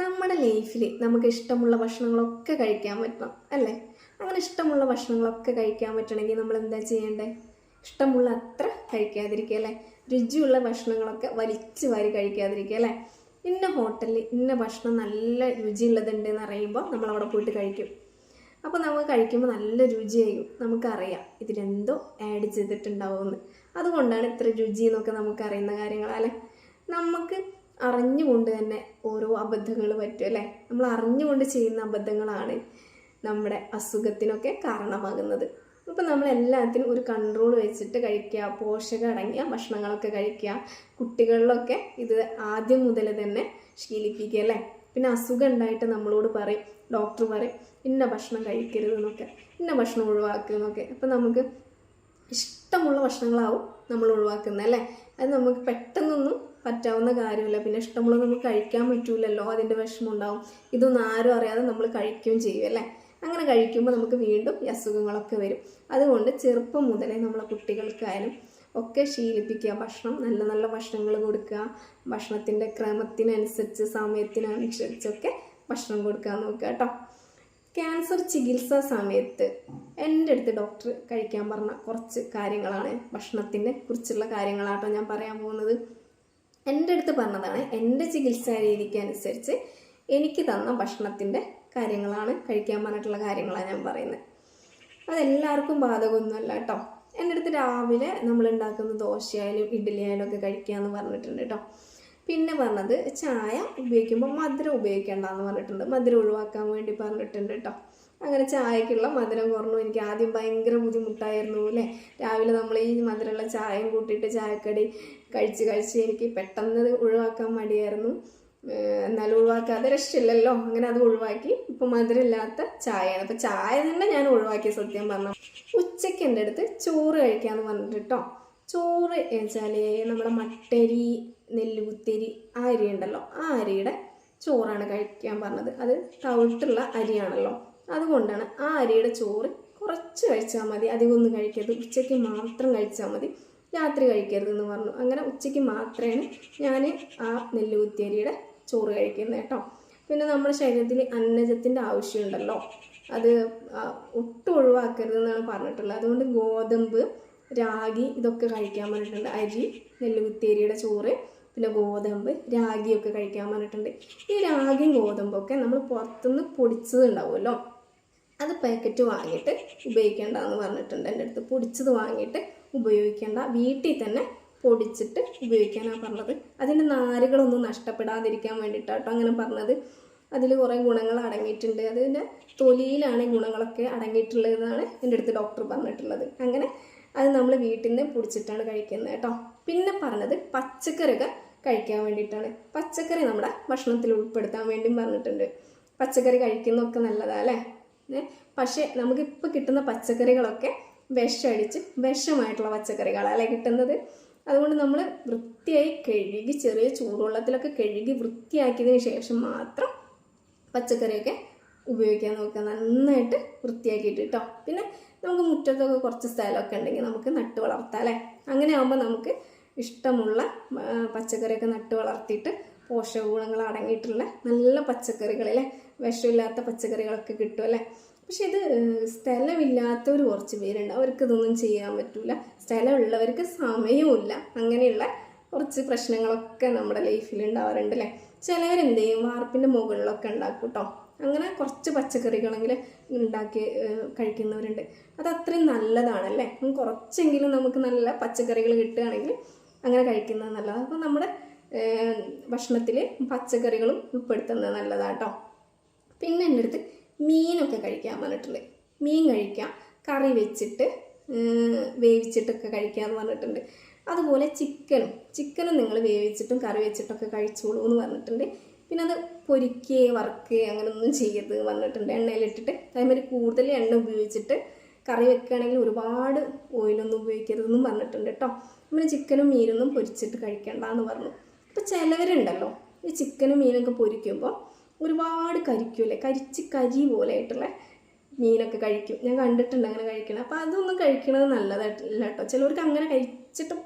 നമ്മുടെ ലൈഫിൽ നമുക്ക് ഇഷ്ടമുള്ള ഭക്ഷണങ്ങളൊക്കെ കഴിക്കാൻ പറ്റണം അല്ലേ? അങ്ങനെ ഇഷ്ടമുള്ള ഭക്ഷണങ്ങളൊക്കെ കഴിക്കാൻ പറ്റണമെങ്കിൽ നമ്മൾ എന്താ ചെയ്യേണ്ടേ? ഇഷ്ടമുള്ള അത്ര കഴിക്കാതിരിക്കുക അല്ലേ? രുചിയുള്ള ഭക്ഷണങ്ങളൊക്കെ വലിച്ചു വാരി കഴിക്കാതിരിക്കുക അല്ലേ? ഇന്ന ഹോട്ടലിൽ ഇന്ന ഭക്ഷണം നല്ല രുചിയുള്ളതുണ്ട് എന്ന് അറിയുമ്പോൾ നമ്മൾ അവിടെ പോയിട്ട് കഴിക്കും. അപ്പോൾ നമുക്ക് കഴിക്കുമ്പോൾ നല്ല രുചിയായിരിക്കും. നമുക്കറിയാം ഇതിലെന്തോ ആഡ് ചെയ്തിട്ടുണ്ടാവുമെന്ന്. അതുകൊണ്ടാണ് ഇത്ര രുചി എന്നൊക്കെ നമുക്ക് അറിയുന്ന കാര്യങ്ങളല്ലേ നമുക്ക് അറിഞ്ഞുകൊണ്ട് തന്നെ ഓരോ അബദ്ധങ്ങൾ പറ്റും അല്ലേ? നമ്മൾ അറിഞ്ഞുകൊണ്ട് ചെയ്യുന്ന അബദ്ധങ്ങളാണ് നമ്മുടെ അസുഖത്തിനൊക്കെ കാരണമാകുന്നത്. അപ്പോൾ നമ്മൾ എല്ലാത്തിനും ഒരു കൺട്രോൾ വെച്ചിട്ട് കഴിക്കുക പോഷകം അടങ്ങിയ ഭക്ഷണങ്ങളൊക്കെ കഴിക്കുക കുട്ടികളിലൊക്കെ ഇത് ആദ്യം മുതൽ തന്നെ ശീലിപ്പിക്കുക അല്ലേ? പിന്നെ അസുഖം ഉണ്ടായിട്ട് നമ്മളോട് പറയും ഡോക്ടർ പറയും ഇന്ന ഭക്ഷണം കഴിക്കരുത് എന്നൊക്കെ ഇന്ന ഭക്ഷണം ഒഴിവാക്കുക എന്നൊക്കെ. അപ്പം നമുക്ക് ഇഷ്ടമുള്ള ഭക്ഷണങ്ങളാവും നമ്മൾ ഒഴിവാക്കുന്നത് അല്ലേ? അത് നമുക്ക് പെട്ടെന്നൊന്നും പറ്റാവുന്ന കാര്യമില്ല. പിന്നെ ഇഷ്ടമുള്ളത് നമുക്ക് കഴിക്കാൻ പറ്റൂലല്ലോ. അതിന്റെ വിഷമം ഉണ്ടാവും ഇതൊന്നും ആരും അറിയാതെ നമ്മൾ കഴിക്കുകയും ചെയ്യും അല്ലേ? അങ്ങനെ കഴിക്കുമ്പോൾ നമുക്ക് വീണ്ടും ഈ അസുഖങ്ങളൊക്കെ വരും. അതുകൊണ്ട് ചെറുപ്പം മുതലേ നമ്മളെ കുട്ടികൾക്കായാലും ഒക്കെ ശീലിപ്പിക്കുക. ഭക്ഷണം നല്ല നല്ല ഭക്ഷണങ്ങൾ കൊടുക്കുക. ഭക്ഷണത്തിന്റെ ക്രമത്തിനനുസരിച്ച് സമയത്തിനനുസരിച്ചൊക്കെ ഭക്ഷണം കൊടുക്കാൻ നോക്കുക കേട്ടോ. ക്യാൻസർ ചികിത്സാ സമയത്ത് എന്റെ അടുത്ത് ഡോക്ടർ കഴിക്കാൻ പറഞ്ഞ കുറച്ച് കാര്യങ്ങളാണ്. ഭക്ഷണത്തിനെ കുറിച്ചുള്ള കാര്യങ്ങളാട്ടോ ഞാൻ പറയാൻ പോകുന്നത്. എന്റെ അടുത്ത് പറഞ്ഞതാണ് എന്റെ ചികിത്സാ രീതിക്ക് അനുസരിച്ച് എനിക്ക് തന്ന ഭക്ഷണത്തിന്റെ കാര്യങ്ങളാണ് കഴിക്കാൻ പറഞ്ഞിട്ടുള്ള കാര്യങ്ങളാണ് ഞാൻ പറയുന്നത്. അതെല്ലാവർക്കും ബാധകമൊന്നുമല്ല കേട്ടോ. എന്റെ അടുത്ത് രാവിലെ നമ്മൾ ഉണ്ടാക്കുന്ന ദോശയായാലും ഇഡ്ഡലി ആയാലും ഒക്കെ കഴിക്കുക എന്ന് പറഞ്ഞിട്ടുണ്ട് കേട്ടോ. പിന്നെ പറഞ്ഞത് ചായ ഉപയോഗിക്കുമ്പോൾ മധുരം ഉപയോഗിക്കേണ്ടെന്ന് പറഞ്ഞിട്ടുണ്ട്. മധുരം ഒഴിവാക്കാൻ വേണ്ടി പറഞ്ഞിട്ടുണ്ട് കേട്ടോ. അങ്ങനെ ചായക്കുള്ള മധുരം കുറഞ്ഞു. എനിക്ക് ആദ്യം ഭയങ്കര ബുദ്ധിമുട്ടായിരുന്നു അല്ലേ? രാവിലെ നമ്മൾ ഈ മധുരമുള്ള ചായയും കൂട്ടിയിട്ട് ചായക്കടി കഴിച്ച് കഴിച്ച് എനിക്ക് പെട്ടെന്ന് ഒഴിവാക്കാൻ മടിയായിരുന്നു. എന്നാലും ഒഴിവാക്കാതെ രക്ഷയില്ലല്ലോ. അങ്ങനെ അത് ഒഴിവാക്കി. ഇപ്പം മധുരമില്ലാത്ത ചായയാണ്. അപ്പം ചായ തന്നെ ഞാൻ ഒഴിവാക്കി സത്യം പറഞ്ഞു ഉച്ചയ്ക്ക് എന്റെ അടുത്ത് ചോറ് കഴിക്കാമെന്ന് പറഞ്ഞിട്ട് കേട്ടോ. ചോറ് വെച്ചാൽ നമ്മുടെ മട്ടരി നെല്ലുകുത്തരി ആ അരി ഉണ്ടല്ലോ. ആ അരിയുടെ ചോറാണ് കഴിക്കാൻ പറഞ്ഞത്. അത് തവിട്ടുള്ള അരിയാണല്ലോ. അതുകൊണ്ടാണ് ആ അരിയുടെ ചോറ് കുറച്ച് കഴിച്ചാൽ മതി. അധികമൊന്നും കഴിക്കരുത്. ഉച്ചയ്ക്ക് മാത്രം കഴിച്ചാൽ മതി. രാത്രി കഴിക്കരുതെന്ന് പറഞ്ഞു. അങ്ങനെ ഉച്ചയ്ക്ക് മാത്രമേ ഞാൻ ആ നെല്ലുകുത്തിയരിയുടെ ചോറ് കഴിക്കുന്നത് കേട്ടോ. പിന്നെ നമ്മുടെ ശരീരത്തിൽ അന്നജത്തിന്റെ ആവശ്യമുണ്ടല്ലോ. അത് ഒട്ടും ഒഴിവാക്കരുതെന്നാണ് പറഞ്ഞിട്ടുള്ളത്. അതുകൊണ്ട് ഗോതമ്പ് രാഗി ഇതൊക്കെ കഴിക്കാൻ പറഞ്ഞിട്ടുണ്ട്. അരി നെല്ലുകുത്തിയരിയുടെ ചോറ് പിന്നെ ഗോതമ്പ് രാഗിയൊക്കെ കഴിക്കാൻ പറഞ്ഞിട്ടുണ്ട്. ഈ രാഗിയും ഗോതമ്പൊക്കെ നമ്മൾ പുറത്തുനിന്ന് പൊടിച്ചതുണ്ടാവുമല്ലോ. അത് പാക്കറ്റ് വാങ്ങിയിട്ട് ഉപയോഗിക്കേണ്ടതെന്ന് പറഞ്ഞിട്ടുണ്ട് എന്റെ അടുത്ത്. പൊടിച്ചത് വാങ്ങിയിട്ട് ഉപയോഗിക്കേണ്ട വീട്ടിൽ തന്നെ പൊടിച്ചിട്ട് ഉപയോഗിക്കാനാണ് പറഞ്ഞത്. അതിന്റെ നാരുകളൊന്നും നഷ്ടപ്പെടാതിരിക്കാൻ വേണ്ടിയിട്ടാട്ടോ അങ്ങനെ പറഞ്ഞത്. അതിൽ കുറേ ഗുണങ്ങൾ അടങ്ങിയിട്ടുണ്ട്. അതിന്റെ തൊലിയിലാണ് ഗുണങ്ങളൊക്കെ അടങ്ങിയിട്ടുള്ളതെന്നാണ് എന്റെ അടുത്ത് ഡോക്ടർ പറഞ്ഞിട്ടുള്ളത്. അങ്ങനെ അത് നമ്മൾ വീട്ടിൽ നിന്ന് പൊടിച്ചിട്ടാണ് കഴിക്കുന്നത് കേട്ടോ പിന്നെ പറഞ്ഞത് പച്ചക്കറികൾ കഴിക്കാൻ വേണ്ടിയിട്ടാണ് പച്ചക്കറി നമ്മുടെ ഭക്ഷണത്തിൽ ഉൾപ്പെടുത്താൻ വേണ്ടിയും പറഞ്ഞിട്ടുണ്ട്. പച്ചക്കറി കഴിക്കുന്നതൊക്കെ നല്ലതാണ് അല്ലേ പക്ഷേ നമുക്കിപ്പോൾ കിട്ടുന്ന പച്ചക്കറികളൊക്കെ വിഷമടിച്ച് വിഷമായിട്ടുള്ള പച്ചക്കറികളല്ലേ കിട്ടുന്നത്? അതുകൊണ്ട് നമ്മൾ വൃത്തിയായി കഴുകി ചെറിയ ചൂടുവെള്ളത്തിലൊക്കെ കഴുകി വൃത്തിയാക്കിയതിന് ശേഷം മാത്രം പച്ചക്കറിയൊക്കെ ഉപയോഗിക്കാൻ നോക്കുക. നന്നായിട്ട് വൃത്തിയാക്കിയിട്ട് കേട്ടോ പിന്നെ നമുക്ക് മുറ്റത്തൊക്കെ കുറച്ച് സ്ഥലമൊക്കെ ഉണ്ടെങ്കിൽ നമുക്ക് നട്ടു വളർത്താം അല്ലേ? അങ്ങനെ ആകുമ്പോൾ നമുക്ക് ഇഷ്ടമുള്ള പച്ചക്കറിയൊക്കെ നട്ട് വളർത്തിയിട്ട് പോഷക ഗുണങ്ങൾ അടങ്ങിയിട്ടുള്ള നല്ല പച്ചക്കറികളിലെ വിഷമില്ലാത്ത പച്ചക്കറികളൊക്കെ കിട്ടും അല്ലേ? പക്ഷെ ഇത് സ്ഥലമില്ലാത്തവർ കുറച്ച് പേരുണ്ട്. അവർക്ക് ഇതൊന്നും ചെയ്യാൻ പറ്റൂല. സ്ഥലമുള്ളവർക്ക് സമയവുമില്ല. അങ്ങനെയുള്ള കുറച്ച് പ്രശ്നങ്ങളൊക്കെ നമ്മുടെ ലൈഫിൽ ഉണ്ടാവാറുണ്ട് അല്ലേ? ചിലവരെന്ത് ചെയ്യും വാർപ്പിന്റെ മുകളിലൊക്കെ ഉണ്ടാക്കും കേട്ടോ അങ്ങനെ കുറച്ച് പച്ചക്കറികളെങ്കിലും ഉണ്ടാക്കി കഴിക്കുന്നവരുണ്ട്. അത് അത്രയും നല്ലതാണല്ലേ കുറച്ചെങ്കിലും നമുക്ക് നല്ല പച്ചക്കറികൾ കിട്ടുകയാണെങ്കിൽ അങ്ങനെ കഴിക്കുന്നത് നല്ലതാണ്. അപ്പോൾ നമ്മുടെ ഭക്ഷണത്തിൽ പച്ചക്കറികളും ഉൾപ്പെടുത്തുന്നത് നല്ലതാണ് കേട്ടോ പിന്നെ എന്റെ അടുത്ത് മീനൊക്കെ കഴിക്കാൻ പറഞ്ഞിട്ടുണ്ട്. മീൻ കഴിക്കാം. കറി വെച്ചിട്ട് വേവിച്ചിട്ടൊക്കെ കഴിക്കാമെന്ന് പറഞ്ഞിട്ടുണ്ട്. അതുപോലെ ചിക്കനും. ചിക്കനും നിങ്ങൾ വേവിച്ചിട്ടും കറി വെച്ചിട്ടൊക്കെ കഴിച്ചോളൂ എന്ന് പറഞ്ഞിട്ടുണ്ട്. പിന്നെ അത് പൊരിക്കുകയെ വറുക്കുകയെ അങ്ങനെയൊന്നും ചെയ്യരുത് എന്ന് പറഞ്ഞിട്ടുണ്ട്. എണ്ണയിലിട്ടിട്ട് അതേമാതിരി കൂടുതൽ എണ്ണ ഉപയോഗിച്ചിട്ട് കറി വെക്കുകയാണെങ്കിൽ ഒരുപാട് ഓയിലൊന്നും ഉപയോഗിക്കരുതെന്നും പറഞ്ഞിട്ടുണ്ട് കേട്ടോ. പിന്നെ ചിക്കനും മീനൊന്നും പൊരിച്ചിട്ട് കഴിക്കണ്ടെന്ന് പറഞ്ഞു. അപ്പോൾ ചിലവരുണ്ടല്ലോ. ഈ ചിക്കനും മീനൊക്കെ പൊരിക്കുമ്പോൾ ഒരുപാട് കരിക്കൂലേ കരിച്ച് കരി പോലെ ആയിട്ടുള്ള മീനൊക്കെ കഴിക്കും. ഞാൻ കണ്ടിട്ടുണ്ട് അങ്ങനെ കഴിക്കണം അപ്പോൾ അതൊന്നും കഴിക്കണത് നല്ലതായിട്ടില്ല കേട്ടോ. ചിലവർക്ക് അങ്ങനെ കഴിച്ചിട്ട്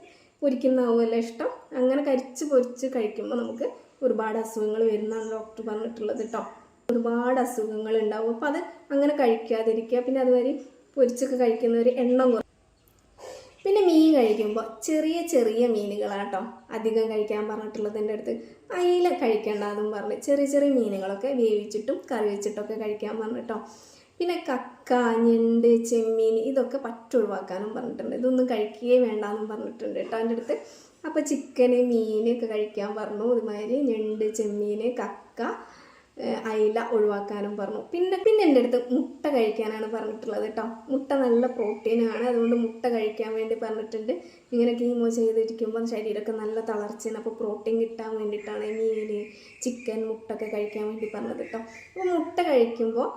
പൊരിക്കുന്നതാവുമല്ലോ ഇഷ്ടം? അങ്ങനെ കരിച്ച് പൊരിച്ച് കഴിക്കുമ്പോൾ നമുക്ക് ഒരുപാട് അസുഖങ്ങൾ വരുന്നതാണ് ഡോക്ടർ പറഞ്ഞിട്ടുള്ളത് കേട്ടോ. ഒരുപാട് അസുഖങ്ങൾ ഉണ്ടാവും. അപ്പോൾ അത് അങ്ങനെ കഴിക്കാതിരിക്കുക. പിന്നെ അതുവരെ പൊരിച്ചൊക്കെ കഴിക്കുന്നവർ എണ്ണം പിന്നെ മീൻ കഴിക്കുമ്പോൾ ചെറിയ ചെറിയ മീനുകളാട്ടോ അധികം കഴിക്കാൻ പറഞ്ഞിട്ടുള്ളത് എന്റെ അടുത്ത് അയില കഴിക്കേണ്ടതെന്നും പറഞ്ഞ് ചെറിയ ചെറിയ മീനുകളൊക്കെ വേവിച്ചിട്ടും കറി വെച്ചിട്ടൊക്കെ കഴിക്കാൻ പറഞ്ഞിട്ടോ. പിന്നെ കക്ക ഞണ്ട് ചെമ്മീൻ ഇതൊക്കെ പറ്റൊഴിവാക്കാനും പറഞ്ഞിട്ടുണ്ട്. ഇതൊന്നും കഴിക്കുകയേ വേണ്ടാന്നും പറഞ്ഞിട്ടുണ്ട് കേട്ടോ എന്റെ അടുത്ത്. അപ്പോൾ ചിക്കന് മീൻ ഒക്കെ കഴിക്കാൻ പറഞ്ഞു. ഇതുമാതിരി ഞണ്ട് ചെമ്മീൻ കക്ക അയില ഒഴിവാക്കാനും പറഞ്ഞു. പിന്നെ പിന്നെ എന്റെ അടുത്ത് മുട്ട കഴിക്കാനാണ് പറഞ്ഞിട്ടുള്ളത് കേട്ടോ മുട്ട നല്ല പ്രോട്ടീനാണ് അതുകൊണ്ട് മുട്ട കഴിക്കാൻ വേണ്ടി പറഞ്ഞിട്ടുണ്ട്. ഇങ്ങനെ കീമോ ചെയ്തിരിക്കുമ്പോൾ ശരീരമൊക്കെ നല്ല തളർച്ചയാണ്. അപ്പോൾ പ്രോട്ടീൻ കിട്ടാൻ വേണ്ടിയിട്ടാണ് മീൻ ചിക്കൻ മുട്ടൊക്കെ കഴിക്കാൻ വേണ്ടി പറഞ്ഞത് കേട്ടോ അപ്പോൾ മുട്ട കഴിക്കുമ്പോൾ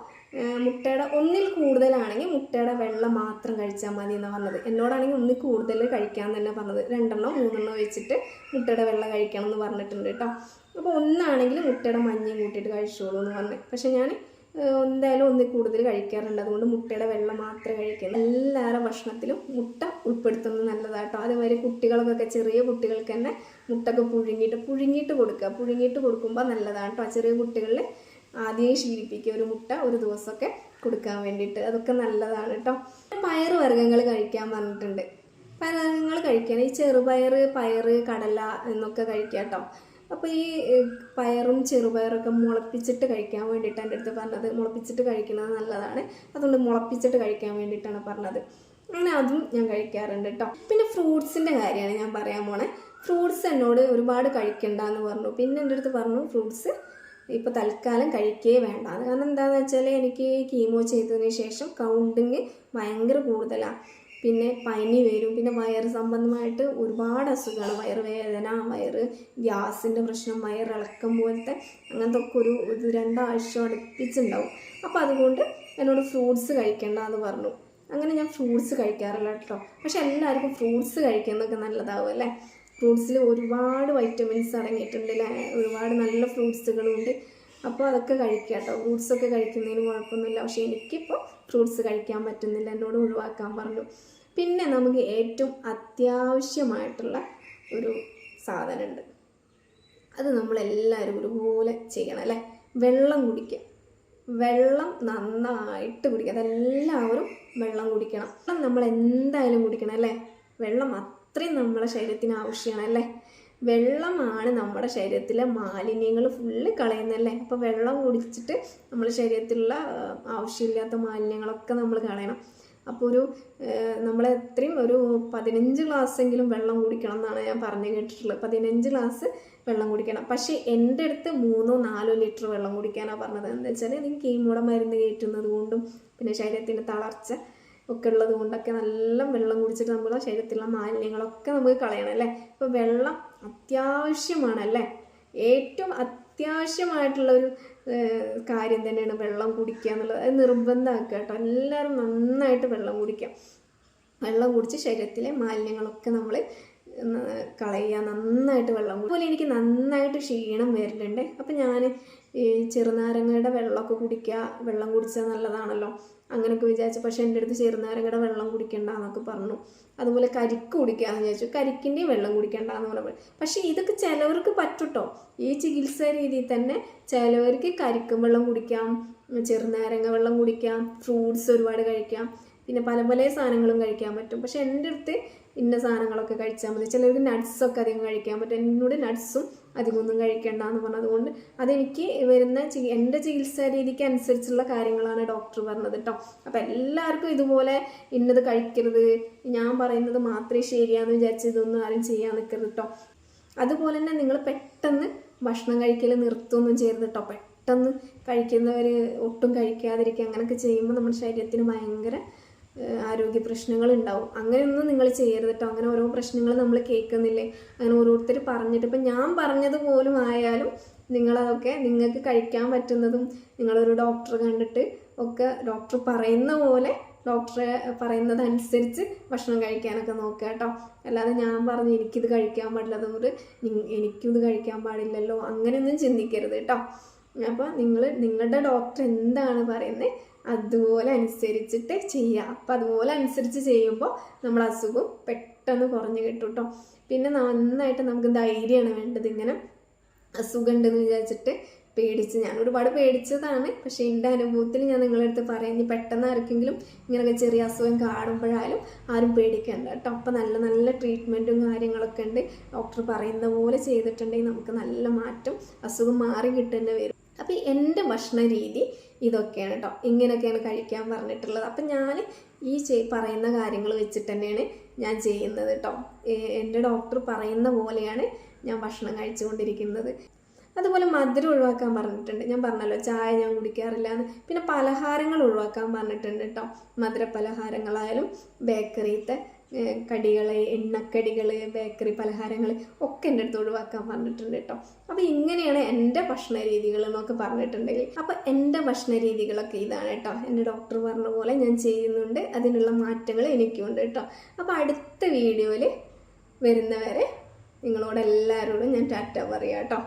മുട്ടയുടെ ഒന്നിൽ കൂടുതലാണെങ്കിൽ മുട്ടയുടെ വെള്ളം മാത്രം കഴിച്ചാൽ മതി എന്നാണ് പറഞ്ഞത്. എന്നോടാണെങ്കിൽ ഒന്നിൽ കൂടുതൽ കഴിക്കാൻ തന്നെ പറഞ്ഞത്. രണ്ടെണ്ണോ മൂന്നെണ്ണോ വെച്ചിട്ട് മുട്ടയുടെ വെള്ളം കഴിക്കണം എന്ന് പറഞ്ഞിട്ടുണ്ട് കേട്ടോ. അപ്പോൾ ഒന്നാണെങ്കിൽ മുട്ടയുടെ മഞ്ഞയും കൂട്ടിയിട്ട് കഴിച്ചോളൂ എന്ന് പറഞ്ഞു. പക്ഷേ ഞാൻ എന്തായാലും ഒന്നിൽ കൂടുതൽ കഴിക്കാറുണ്ട്. അതുകൊണ്ട് മുട്ടയുടെ വെള്ളം മാത്രമേ കഴിക്കുന്നു എല്ലാവരുടെ ഭക്ഷണത്തിലും മുട്ട ഉൾപ്പെടുത്തുന്നത് നല്ലതാട്ടോ അതേമാതിരി കുട്ടികൾക്കൊക്കെ ചെറിയ കുട്ടികൾക്ക് തന്നെ മുട്ടൊക്കെ പുഴുങ്ങിയിട്ട് പുഴുങ്ങിയിട്ട് കൊടുക്കുക. പുഴുങ്ങിയിട്ട് കൊടുക്കുമ്പോൾ നല്ലതാണ് കേട്ടോ. ചെറിയ കുട്ടികളിൽ ആദ്യമേ ശീലിപ്പിക്കുക. ഒരു മുട്ട ഒരു ദിവസമൊക്കെ കൊടുക്കാൻ വേണ്ടിയിട്ട്. അതൊക്കെ നല്ലതാണ് കേട്ടോ പയർ വർഗങ്ങൾ കഴിക്കാൻ പറഞ്ഞിട്ടുണ്ട്. പയർവർഗങ്ങൾ കഴിക്കാൻ. ഈ ചെറുപയർ പയർ കടല എന്നൊക്കെ കഴിക്കാം കേട്ടോ അപ്പോൾ ഈ പയറും ചെറുപയറൊക്കെ മുളപ്പിച്ചിട്ട് കഴിക്കാൻ വേണ്ടിയിട്ടാണ് എന്റെ അടുത്ത് പറഞ്ഞത്. മുളപ്പിച്ചിട്ട് കഴിക്കുന്നത് നല്ലതാണ്. അതുകൊണ്ട് മുളപ്പിച്ചിട്ട് കഴിക്കാൻ വേണ്ടിയിട്ടാണ് പറഞ്ഞത്. അങ്ങനെ അതും ഞാൻ കഴിക്കാറുണ്ട് കേട്ടോ പിന്നെ ഫ്രൂട്ട്സിന്റെ കാര്യമാണ് ഞാൻ പറയാൻ പോണേ. ഫ്രൂട്ട്സ് എന്നോട് ഒരുപാട് കഴിക്കണ്ടെന്ന് പറഞ്ഞു. പിന്നെ എന്റെ അടുത്ത് പറഞ്ഞു ഫ്രൂട്ട്സ് ഇപ്പോൾ തൽക്കാലം കഴിക്കേ വേണ്ട. അത് കാരണം എന്താണെന്ന് വെച്ചാൽ എനിക്ക് കീമോ ചെയ്തതിന് ശേഷം കൗണ്ടിങ് ഭയങ്കര കൂടുതലാണ് പിന്നെ പനി വരും. പിന്നെ വയറ് സംബന്ധമായിട്ട് ഒരുപാട് അസുഖമാണ് വയറുവേദന വയറ് ഗ്യാസിന്റെ പ്രശ്നം വയറിളക്കം പോലത്തെ അങ്ങനത്തെ ഒക്കെ ഒരു ഇത് രണ്ടാഴ്ച അടുപ്പിച്ചുണ്ടാവും. അപ്പോൾ അതുകൊണ്ട് എന്നോട് ഫ്രൂട്ട്സ് കഴിക്കേണ്ട എന്ന് പറഞ്ഞു. അങ്ങനെ ഞാൻ ഫ്രൂട്ട്സ് കഴിക്കാറില്ല കേട്ടോ. പക്ഷെ എല്ലാവർക്കും ഫ്രൂട്ട്സ് കഴിക്കുന്നതൊക്കെ നല്ലതാവും അല്ലേ? ഫ്രൂട്ട്സിൽ ഒരുപാട് വൈറ്റമിൻസ് അടങ്ങിയിട്ടുണ്ട് ഒരുപാട് നല്ല ഫ്രൂട്ട്സുകളുണ്ട്. അപ്പോൾ അതൊക്കെ കഴിക്കുക കേട്ടോ ഫ്രൂട്ട്സൊക്കെ കഴിക്കുന്നതിന് കുഴപ്പമൊന്നുമില്ല. പക്ഷേ എനിക്കിപ്പോൾ ഫ്രൂട്ട്സ് കഴിക്കാൻ പറ്റുന്നില്ല. എന്നോട് ഒഴിവാക്കാൻ പറഞ്ഞു. പിന്നെ നമുക്ക് ഏറ്റവും അത്യാവശ്യമായിട്ടുള്ള ഒരു സാധനമുണ്ട്. അത് നമ്മളെല്ലാവരും ഒരുപോലെ ചെയ്യണം അല്ലേ? വെള്ളം കുടിക്കുക. വെള്ളം നന്നായിട്ട് കുടിക്കുക. അതെല്ലാവരും വെള്ളം കുടിക്കണം. നമ്മൾ എന്തായാലും കുടിക്കണം അല്ലേ? വെള്ളം അത്രയും നമ്മുടെ ശരീരത്തിന് ആവശ്യമാണ് അല്ലേ? വെള്ളമാണ് നമ്മുടെ ശരീരത്തിലെ മാലിന്യങ്ങൾ ഫുള്ള് കളയുന്നല്ലേ അപ്പോൾ വെള്ളം കുടിച്ചിട്ട് നമ്മുടെ ശരീരത്തിലുള്ള ആവശ്യമില്ലാത്ത മാലിന്യങ്ങളൊക്കെ നമ്മൾ കളയണം. അപ്പോൾ ഒരു നമ്മൾ എത്രയും ഒരു പതിനഞ്ച് ഗ്ലാസ്സെങ്കിലും വെള്ളം കുടിക്കണം എന്നാണ് ഞാൻ പറഞ്ഞു കേട്ടിട്ടുള്ളത്. പതിനഞ്ച് ഗ്ലാസ് വെള്ളം കുടിക്കണം. പക്ഷേ എന്റെ അടുത്ത് മൂന്നോ നാലോ ലിറ്റർ വെള്ളം കുടിക്കാനാണ് പറഞ്ഞത്. എന്താ വെച്ചാൽ എനിക്ക് കീമോടെ മരുന്ന് കയറ്റുന്നത് കൊണ്ടും പിന്നെ ശരീരത്തിന്റെ തളർച്ച ഒക്കെ ഉള്ളത് കൊണ്ടൊക്കെ നല്ല വെള്ളം കുടിച്ചിട്ട് നമ്മുടെ ശരീരത്തിലുള്ള മാലിന്യങ്ങളൊക്കെ നമുക്ക് കളയണം അല്ലേ? അപ്പോൾ വെള്ളം അത്യാവശ്യമാണ് അല്ലേ ഏറ്റവും അത്യാവശ്യമായിട്ടുള്ള ഒരു കാര്യം തന്നെയാണ് വെള്ളം കുടിക്കുക എന്നുള്ളത്. അത് നിർബന്ധമാക്കുക കേട്ടോ. എല്ലാവരും നന്നായിട്ട് വെള്ളം കുടിക്കുക. വെള്ളം കുടിച്ച് ശരീരത്തിലെ മാലിന്യങ്ങളൊക്കെ നമ്മൾ കളയുക. നന്നായിട്ട് വെള്ളം അതുപോലെ എനിക്ക് നന്നായിട്ട് ക്ഷീണം വരുന്നുണ്ട് അപ്പം ഞാൻ ഈ ചെറുനാരങ്ങയുടെ വെള്ളമൊക്കെ കുടിക്കുക വെള്ളം കുടിച്ചാൽ നല്ലതാണല്ലോ. അങ്ങനെയൊക്കെ വിചാരിച്ചു. പക്ഷേ എന്റെ അടുത്ത് ചെറുനാരങ്ങയുടെ വെള്ളം കുടിക്കണ്ട എന്നൊക്കെ പറഞ്ഞു. അതുപോലെ കരിക്ക് കുടിക്കാമെന്ന് വിചാരിച്ചു. കരിക്കിന്റെയും വെള്ളം കുടിക്കണ്ട എന്ന് പറഞ്ഞു പക്ഷേ ഇതൊക്കെ ചിലവർക്ക് പറ്റുട്ടോ. ഈ ചികിത്സാ രീതിയിൽ തന്നെ ചിലവർക്ക് കരിക്കും വെള്ളം കുടിക്കാം ചെറുനാരങ്ങ വെള്ളം കുടിക്കാം ഫ്രൂട്ട്സ് ഒരുപാട് കഴിക്കാം പിന്നെ പല പല സാധനങ്ങളും കഴിക്കാൻ പറ്റും. പക്ഷെ എന്റെ അടുത്ത് ഇന്ന സാധനങ്ങളൊക്കെ കഴിച്ചാൽ മതി. ചിലർക്ക് നട്ട്സൊക്കെ അധികം കഴിക്കാൻ പറ്റും. എന്നോട് നട്ട്സും അധികമൊന്നും കഴിക്കേണ്ട എന്ന് പറഞ്ഞതുകൊണ്ട് അതെനിക്ക് വരുന്ന എന്റെ ചികിത്സാ രീതിക്ക് അനുസരിച്ചുള്ള കാര്യങ്ങളാണ് ഡോക്ടർ പറഞ്ഞത് കേട്ടോ അപ്പം എല്ലാവർക്കും ഇതുപോലെ ഇന്നത് കഴിക്കരുത്. ഞാൻ പറയുന്നത് മാത്രമേ ശരിയാന്ന് വിചാരിച്ച് ഇതൊന്നും ആരും ചെയ്യാൻ നിൽക്കരുത് കേട്ടോ അതുപോലെ തന്നെ നിങ്ങൾ പെട്ടെന്ന് ഭക്ഷണം കഴിക്കൽ നിർത്തുകയൊന്നും ചെയ്യരുത് കേട്ടോ പെട്ടെന്ന് കഴിക്കുന്നവർ ഒട്ടും കഴിക്കാതിരിക്കുക അങ്ങനെയൊക്കെ ചെയ്യുമ്പോൾ നമ്മുടെ ശരീരത്തിന് ഭയങ്കര ആരോഗ്യ പ്രശ്നങ്ങൾ ഉണ്ടാവും അങ്ങനെയൊന്നും നിങ്ങൾ ചെയ്യരുത് കേട്ടോ അങ്ങനെ ഓരോ പ്രശ്നങ്ങൾ നമ്മൾ കേൾക്കുന്നില്ലേ? അങ്ങനെ ഓരോരുത്തർ പറഞ്ഞിട്ട് ഇപ്പം ഞാൻ പറഞ്ഞത് പോലും ആയാലും നിങ്ങളതൊക്കെ നിങ്ങൾക്ക് കഴിക്കാൻ പറ്റുന്നതും നിങ്ങളൊരു ഡോക്ടർ കണ്ടിട്ട് ഒക്കെ ഡോക്ടർ പറയുന്ന പോലെ ഡോക്ടറെ പറയുന്നതനുസരിച്ച് ഭക്ഷണം കഴിക്കാനൊക്കെ നോക്കുക കേട്ടോ അല്ലാതെ ഞാൻ പറഞ്ഞ് എനിക്കിത് കഴിക്കാൻ പാടില്ല. അതുകൊണ്ട് ഇത് കഴിക്കാൻ പാടില്ലല്ലോ. അങ്ങനെയൊന്നും ചിന്തിക്കരുത് കേട്ടോ അപ്പോൾ നിങ്ങൾ നിങ്ങളുടെ ഡോക്ടർ എന്താണ് പറയുന്നത്? അതുപോലെ അനുസരിച്ചിട്ട് ചെയ്യുക അപ്പം അതുപോലെ അനുസരിച്ച് ചെയ്യുമ്പോൾ നമ്മൾ അസുഖം പെട്ടെന്ന് കുറഞ്ഞു കിട്ടും കേട്ടോ പിന്നെ നന്നായിട്ട് നമുക്ക് ധൈര്യമാണ് വേണ്ടത് ഇങ്ങനെ അസുഖം ഉണ്ടെന്ന് വിചാരിച്ചിട്ട് പേടിച്ച്. ഞാൻ ഒരുപാട് പേടിച്ചതാണ്. പക്ഷേ എന്റെ അനുഭവത്തിൽ ഞാൻ നിങ്ങളുടെ അടുത്ത് പറയാം. ഇനി പെട്ടെന്ന് ആർക്കെങ്കിലും ഇങ്ങനെയൊക്കെ ചെറിയ അസുഖം കാണുമ്പോഴായാലും ആരും പേടിക്കണ്ട കേട്ടോ അപ്പം നല്ല നല്ല ട്രീറ്റ്മെന്റും കാര്യങ്ങളൊക്കെ ഉണ്ട് ഡോക്ടർ പറയുന്ന പോലെ ചെയ്തിട്ടുണ്ടെങ്കിൽ നമുക്ക് നല്ല മാറ്റം അസുഖം മാറി കിട്ടുന്ന വരും. അപ്പം എന്റെ ഭക്ഷണ രീതി ഇതൊക്കെയാണ് കേട്ടോ ഇങ്ങനെയൊക്കെയാണ് കഴിക്കാൻ പറഞ്ഞിട്ടുള്ളത്. അപ്പം ഞാൻ ഈ പറയുന്ന കാര്യങ്ങൾ വെച്ചിട്ട് തന്നെയാണ് ഞാൻ ചെയ്യുന്നത് കേട്ടോ എന്റെ ഡോക്ടർ പറയുന്ന പോലെയാണ് ഞാൻ ഭക്ഷണം കഴിച്ചുകൊണ്ടിരിക്കുന്നത്. അതുപോലെ മധുരം ഒഴിവാക്കാൻ പറഞ്ഞിട്ടുണ്ട്. ഞാൻ പറഞ്ഞല്ലോ ചായ ഞാൻ കുടിക്കാറില്ല എന്ന് പിന്നെ പലഹാരങ്ങൾ ഒഴിവാക്കാൻ പറഞ്ഞിട്ടുണ്ട് കേട്ടോ മധുര പലഹാരങ്ങളായാലും ബേക്കറിത്തെ കടികൾ എണ്ണക്കടികൾ ബേക്കറി പലഹാരങ്ങൾ ഒക്കെ എന്റെ അടുത്ത് ഒഴിവാക്കാൻ പറഞ്ഞിട്ടുണ്ട് കേട്ടോ. അപ്പോൾ ഇങ്ങനെയാണ് എന്റെ ഭക്ഷണ രീതികൾ എന്നൊക്കെ പറഞ്ഞിട്ടുണ്ടെങ്കിൽ. അപ്പോൾ എന്റെ ഭക്ഷണ രീതികളൊക്കെ ഇതാണ് കേട്ടോ. എന്റെ ഡോക്ടർ പറഞ്ഞ പോലെ ഞാൻ ചെയ്യുന്നുണ്ട്. അതിനുള്ള മാറ്റങ്ങൾ എനിക്കുണ്ട് കേട്ടോ. അപ്പോൾ അടുത്ത വീഡിയോയിൽ വരുന്നവരെ നിങ്ങളോട് എല്ലാവരോടും ഞാൻ ടാറ്റ പറയാം കേട്ടോ.